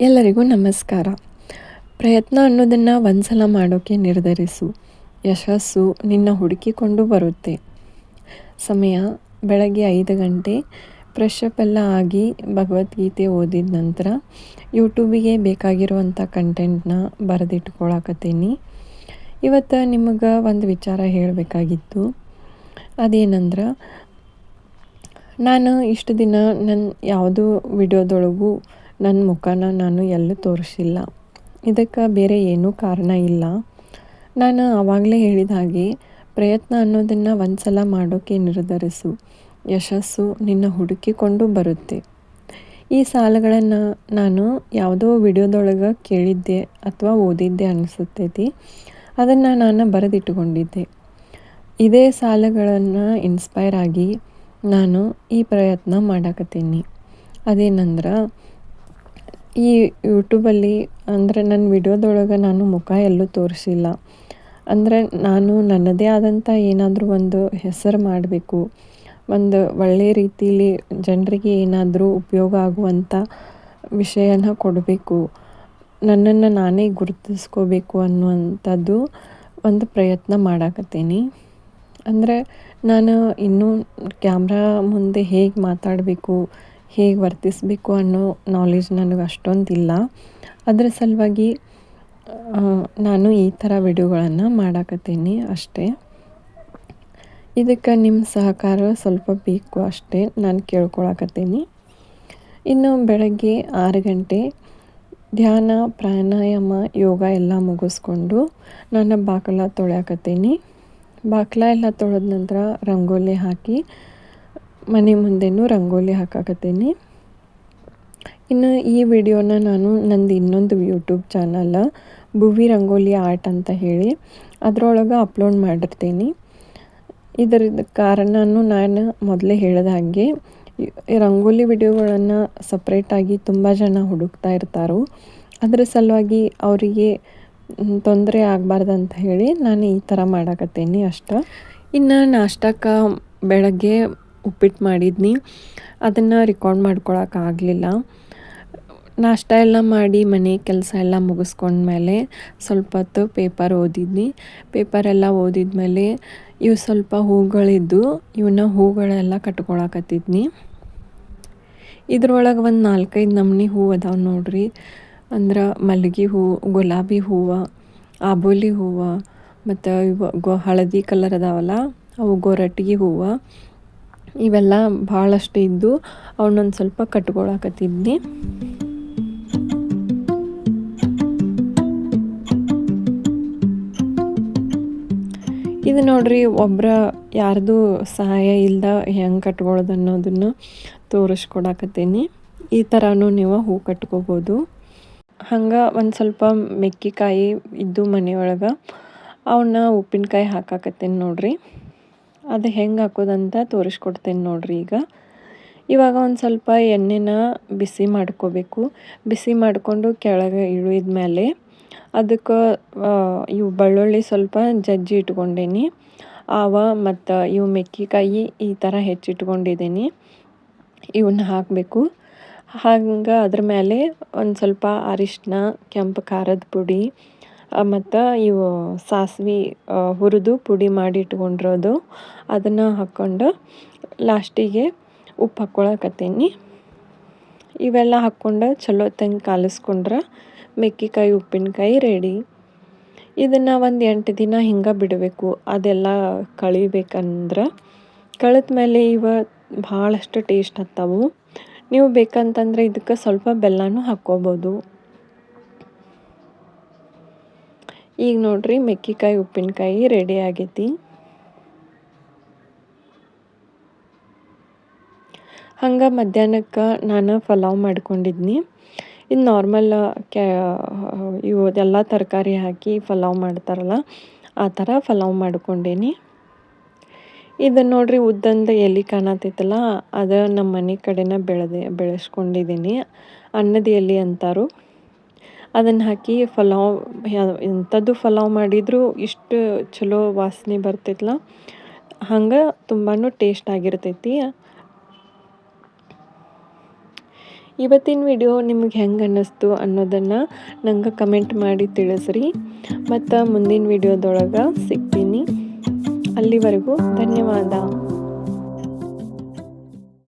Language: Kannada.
ಎಲ್ಲರಿಗೂ ನಮಸ್ಕಾರ. ಪ್ರಯತ್ನ ಅನ್ನೋದನ್ನು ಒಂದ್ಸಲ ಮಾಡೋಕ್ಕೆ ನಿರ್ಧರಿಸು. ಯಶಸ್ಸು ನಿನ್ನ ಹುಡುಕಿಕೊಂಡು ಬರುತ್ತೆ. ಸಮಯ ಬೆಳಗ್ಗೆ ಐದು ಗಂಟೆ. ಫ್ರೆಶಪ್ ಎಲ್ಲ ಆಗಿ ಭಗವದ್ಗೀತೆ ಓದಿದ ನಂತರ ಯೂಟ್ಯೂಬಿಗೆ ಬೇಕಾಗಿರುವಂಥ ಕಂಟೆಂಟ್ನ ಬರೆದಿಟ್ಕೊಳಕತ್ತೀನಿ. ಇವತ್ತು ನಿಮಗೆ ಒಂದು ವಿಚಾರ ಹೇಳಬೇಕಾಗಿತ್ತು. ಅದೇನಂದ್ರೆ, ನಾನು ಇಷ್ಟು ದಿನ ನನ್ನ ಯಾವುದೂ ವಿಡಿಯೋದೊಳಗೂ ನನ್ನ ಮುಖನ ನಾನು ಎಲ್ಲೂ ತೋರಿಸಿಲ್ಲ. ಇದಕ್ಕೆ ಬೇರೆ ಏನೂ ಕಾರಣ ಇಲ್ಲ. ನಾನು ಆವಾಗಲೇ ಹೇಳಿದ ಹಾಗೆ ಪ್ರಯತ್ನ ಅನ್ನೋದನ್ನು ಒಂದು ಸಲ ಮಾಡೋಕ್ಕೆ ನಿರ್ಧರಿಸು. ಯಶಸ್ಸು ನಿನ್ನ ಹುಡುಕಿಕೊಂಡು ಬರುತ್ತೆ. ಈ ಸಾಲುಗಳನ್ನು ನಾನು ಯಾವುದೋ ವಿಡಿಯೋದೊಳಗೆ ಕೇಳಿದ್ದೆ ಅಥವಾ ಓದಿದ್ದೆ ಅನಿಸುತ್ತೈತಿ. ಅದನ್ನು ನಾನು ಬರೆದಿಟ್ಟುಕೊಂಡಿದ್ದೆ. ಇದೇ ಸಾಲುಗಳನ್ನು ಇನ್ಸ್ಪೈರ್ ಆಗಿ ನಾನು ಈ ಪ್ರಯತ್ನ ಮಾಡಾಕತ್ತೀನಿ. ಅದೇನಂದ್ರೆ ಈ ಯೂಟ್ಯೂಬಲ್ಲಿ ಅಂದರೆ ನನ್ನ ವಿಡಿಯೋದೊಳಗೆ ನಾನು ಮುಖ ಎಲ್ಲೂ ತೋರಿಸಿಲ್ಲ. ಅಂದರೆ ನಾನು ನನ್ನದೇ ಆದಂಥ ಏನಾದರೂ ಒಂದು ಹೆಸರು ಮಾಡಬೇಕು. ಒಂದು ಒಳ್ಳೆಯ ರೀತಿಲಿ ಜನರಿಗೆ ಏನಾದರೂ ಉಪಯೋಗ ಆಗುವಂಥ ವಿಷಯನ ಕೊಡಬೇಕು. ನನ್ನನ್ನು ನಾನೇ ಗುರುತಿಸ್ಕೋಬೇಕು ಅನ್ನುವಂಥದ್ದು ಒಂದು ಪ್ರಯತ್ನ ಮಾಡಾಕತ್ತೀನಿ. ಅಂದರೆ ನಾನು ಇನ್ನೂ ಕ್ಯಾಮ್ರಾ ಮುಂದೆ ಹೇಗೆ ಮಾತಾಡಬೇಕು ಹೇಗೆ ವರ್ತಿಸಬೇಕು ಅನ್ನೋ ನಾಲೆಜ್ ನನಗೆ ಅಷ್ಟೊಂದಿಲ್ಲ. ಅದರ ಸಲುವಾಗಿ ನಾನು ಈ ಥರ ವಿಡಿಯೋಗಳನ್ನು ಮಾಡಾಕತ್ತೀನಿ ಅಷ್ಟೇ. ಇದಕ್ಕೆ ನಿಮ್ಮ ಸಹಕಾರ ಸ್ವಲ್ಪ ಬೇಕು ಅಷ್ಟೇ ನಾನು ಕೇಳ್ಕೊಳಕತ್ತೀನಿ. ಇನ್ನು ಬೆಳಗ್ಗೆ ಆರು ಗಂಟೆ ಧ್ಯಾನ, ಪ್ರಾಣಾಯಾಮ, ಯೋಗ ಎಲ್ಲ ಮುಗಿಸ್ಕೊಂಡು ನಾನು ಬಾಕಲ ತೊಳ್ಯಾಕತ್ತೀನಿ. ಬಾಕ್ಲ ಎಲ್ಲ ತೊಳೆದ ನಂತರ ರಂಗೋಲಿ ಹಾಕಿ ಮನೆ ಮುಂದೆನೂ ರಂಗೋಲಿ ಹಾಕಾಕತ್ತೀನಿ. ಇನ್ನು ಈ ವಿಡಿಯೋನ ನಾನು ನಂದು ಇನ್ನೊಂದು YouTube channel, Bhuvi Rangoli art ಅಂತ ಹೇಳಿ ಅದರೊಳಗೆ ಅಪ್ಲೋಡ್ ಮಾಡಿರ್ತೀನಿ. ಇದರ ಕಾರಣನೂ ನಾನು ಮೊದಲೇ ಹೇಳಿದ ಹಾಗೆ ರಂಗೋಲಿ ವಿಡಿಯೋಗಳನ್ನು ಸಪ್ರೇಟಾಗಿ ತುಂಬ ಜನ ಹುಡುಕ್ತಾ ಇರ್ತಾರೋ. ಅದರ ಸಲುವಾಗಿ ಅವರಿಗೆ ತೊಂದರೆ ಅಂತ ಹೇಳಿ ನಾನು ಈ ಥರ ಮಾಡಾಕತ್ತೀನಿ ಅಷ್ಟೆ. ಇನ್ನು ನಾಷ್ಟಕ್ಕೆ ಬೆಳಗ್ಗೆ ಉಪ್ಪಿಟ್ಟು ಮಾಡಿದ್ನಿ. ಅದನ್ನು ರೆಕಾರ್ಡ್ ಮಾಡ್ಕೊಳಕ್ಕಾಗಲಿಲ್ಲ ನಾಷ್ಟ ಎಲ್ಲ ಮಾಡಿ ಮನೆ ಕೆಲಸ ಎಲ್ಲ ಮುಗಿಸ್ಕೊಂಡ್ಮೇಲೆ ಸ್ವಲ್ಪ ಹೊತ್ತು ಪೇಪರ್ ಓದಿದ್ನಿ. ಪೇಪರೆಲ್ಲ ಓದಿದ್ಮೇಲೆ ಇವು ಸ್ವಲ್ಪ ಹೂಗಳಿದ್ದು ಇವನ್ನ ಹೂಗಳೆಲ್ಲ ಕಟ್ಕೊಳಕತ್ತಿದ್ನಿ. ಇದ್ರೊಳಗೆ ಒಂದು ನಾಲ್ಕೈದು ನಮೂನಿ ಹೂವು ಅದಾವೆ ನೋಡ್ರಿ. ಅಂದ್ರೆ ಮಲ್ಲಿಗೆ ಹೂವು ಗುಲಾಬಿ ಹೂವು, ಆಬೋಲಿ ಹೂವು, ಮತ್ತು ಇವು ಗೊ ಹಳದಿ ಕಲರ್ ಅದಾವಲ್ಲ, ಅವು ಗೊರಟಿಗೆ ಹೂವು. ಇವೆಲ್ಲ ಭಾಳಷ್ಟು ಇದ್ದು ಅವನ್ನೊಂದು ಸ್ವಲ್ಪ ಕಟ್ಕೊಳಕತ್ತಿದ್ನಿ. ಇದು ನೋಡ್ರಿ ಒಬ್ಬರ ಯಾರ್ದು ಸಹಾಯ ಇಲ್ಲದ ಹೆಂಗೆ ಕಟ್ಕೊಳ್ಳೋದು ಅನ್ನೋದನ್ನು ತೋರಿಸ್ಕೊಡಕತ್ತೀನಿ. ಈ ಥರನೂ ನೀವು ಹೂ ಕಟ್ಕೋಬೋದು. ಹಂಗೆ ಒಂದು ಸ್ವಲ್ಪ ಮೆಕ್ಕಿಕಾಯಿ ಇದ್ದು ಮನೆಯೊಳಗೆ ಅವನ್ನ ಉಪ್ಪಿನಕಾಯಿ ಹಾಕಾಕತ್ತೀನಿ ನೋಡ್ರಿ. ಅದು ಹೆಂಗೆ ಹಾಕೋದಂತ ತೋರಿಸ್ಕೊಡ್ತೇನೆ ನೋಡ್ರಿ ಈಗ. ಇವಾಗ ಒಂದು ಸ್ವಲ್ಪ ಎಣ್ಣೆನ ಬಿಸಿ ಮಾಡ್ಕೋಬೇಕು. ಬಿಸಿ ಮಾಡಿಕೊಂಡು ಕೆಳಗೆ ಇಳಿದ ಮೇಲೆ ಅದಕ್ಕೆ ಇವು ಬೆಳ್ಳುಳ್ಳಿ ಸ್ವಲ್ಪ ಜಜ್ಜಿ ಇಟ್ಕೊಂಡೇನಿ. ಆವ ಮತ್ತು ಇವು ಮೆಕ್ಕಿಕಾಯಿ ಈ ಥರ ಹೆಚ್ಚಿಟ್ಕೊಂಡಿದ್ದೀನಿ ಇವನ್ನ ಹಾಕಬೇಕು. ಹಂಗೆ ಅದ್ರ ಮೇಲೆ ಒಂದು ಸ್ವಲ್ಪ ಅರಿಶಿನ ಕೆಂಪು ಖಾರದ ಪುಡಿ ಮತ್ತು ಇವು ಸಾಸಿವೆ ಹುರಿದು ಪುಡಿ ಮಾಡಿ ಇಟ್ಕೊಂಡಿರೋದು. ಅದನ್ನು ಹಾಕ್ಕೊಂಡು ಲಾಸ್ಟಿಗೆ ಉಪ್ಪು ಹಾಕ್ಕೊಳಕತ್ತೀನಿ. ಇವೆಲ್ಲ ಹಾಕ್ಕೊಂಡು ಚಲೋ ತಂಗೆ ಕಾಲಿಸ್ಕೊಂಡ್ರೆ ಮೆಕ್ಕಿಕಾಯಿ, ಉಪ್ಪಿನಕಾಯಿ ರೆಡಿ ಇದನ್ನು ಒಂದು ಎಂಟು ದಿನ ಹಿಂಗೆ ಬಿಡಬೇಕು, ಅದೆಲ್ಲ ಕಳಿಬೇಕಂದ್ರೆ. ಕಳೆದ ಮೇಲೆ ಇವ ಭಾಳಷ್ಟು ಟೇಸ್ಟ್ ಹತ್ತವು. ನೀವು ಬೇಕಂತಂದ್ರೆ ಇದಕ್ಕೆ ಸ್ವಲ್ಪ ಬೆಲ್ಲನೂ ಹಾಕ್ಕೋಬೋದು. ಈಗ ನೋಡ್ರಿ ಮೆಕ್ಕಿಕಾಯಿ, ಉಪ್ಪಿನಕಾಯಿ ರೆಡಿ ಆಗೈತಿ. ಹಂಗೆ ಮಧ್ಯಾಹ್ನಕ್ಕೆ ನಾನು ಪಲಾವ್ ಮಾಡ್ಕೊಂಡಿದ್ನಿ. ಇದು ನಾರ್ಮಲ್ ಕ್ಯಾ, ಇವು ಎಲ್ಲ ತರಕಾರಿ ಹಾಕಿ ಪಲಾವ್ ಮಾಡ್ತಾರಲ್ಲ, ಆ ಥರ ಪಲಾವ್ ಮಾಡ್ಕೊಂಡೇನಿ. ಇದು ನೋಡ್ರಿ ಉದ್ದಂದು ಎಲೆ ಕಾಣತೈತಲ್ಲ, ಅದು ನಮ್ಮ ಮನೆ ಕಡೆನ ಬೆಳೆದೆ ಬೆಳೆಸ್ಕೊಂಡಿದ್ದೀನಿ ಅನ್ನದ ಎಲೆ ಅಂತಾರು. ಅದನ್ನು ಹಾಕಿ ಪಲಾವ್ ಎಂಥದ್ದು ಪಲಾವ್ ಮಾಡಿದರೂ ಇಷ್ಟು ಚಲೋ ವಾಸನೆ ಬರ್ತೈತಲ್ಲ ಹಂಗೆ ತುಂಬಾ ಟೇಸ್ಟ್ ಆಗಿರ್ತೈತಿ. ಇವತ್ತಿನ ವಿಡಿಯೋ ನಿಮಗೆ ಹೆಂಗೆ ಅನ್ನಿಸ್ತು ಅನ್ನೋದನ್ನು ನಂಗೆ ಕಮೆಂಟ್ ಮಾಡಿ ತಿಳಿಸ್ರಿ. ಮತ್ತು ಮುಂದಿನ ವಿಡಿಯೋದೊಳಗೆ ಸಿಗ್ತೀನಿ. ಅಲ್ಲಿವರೆಗೂ ಧನ್ಯವಾದ.